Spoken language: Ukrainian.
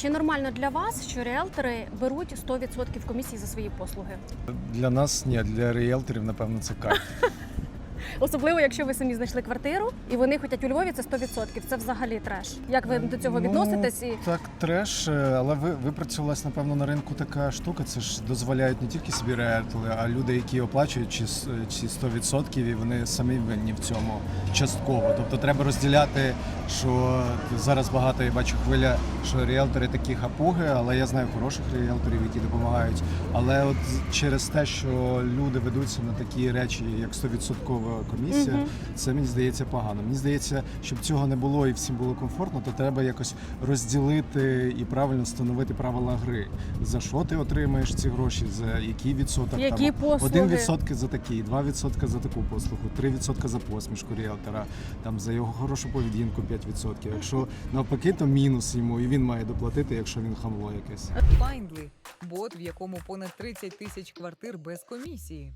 Чи нормально для вас, що ріелтори беруть 100% комісії за свої послуги? Для нас ні, для ріелторів, напевно, це кайф. Особливо, якщо ви самі знайшли квартиру і вони хочуть у Львові, це 100%. Це взагалі треш. Як ви до цього відноситесь? І Ну, так, треш, е, але ви випрацювалась, напевно, на ринку така штука. Це ж дозволяють не тільки собі ріелтори, а люди, які оплачують чи, чи 100%, і вони самі винні в цьому частково. Тобто треба розділяти, що зараз багато я бачу хвиля, що ріелтори такі хапуги, але я знаю хороших ріелторів, які допомагають. Але от через те, що люди ведуться на такі речі, як 100% комісія, Мгм. це мені здається погано. Мені здається, щоб цього не було і всім було комфортно, то треба якось розділити і правильно встановити правила гри. За що ти отримаєш ці гроші, за який відсоток Які там, послуги? 1% за такий, 2% за таку послугу, 3% за посмішку ріелтора, там за його хорошу поведінку 5%. Якщо навпаки, то мінус йому, і він має доплатити, якщо він хамло якесь. Findly – бот, в якому понад 30 тисяч квартир без комісії.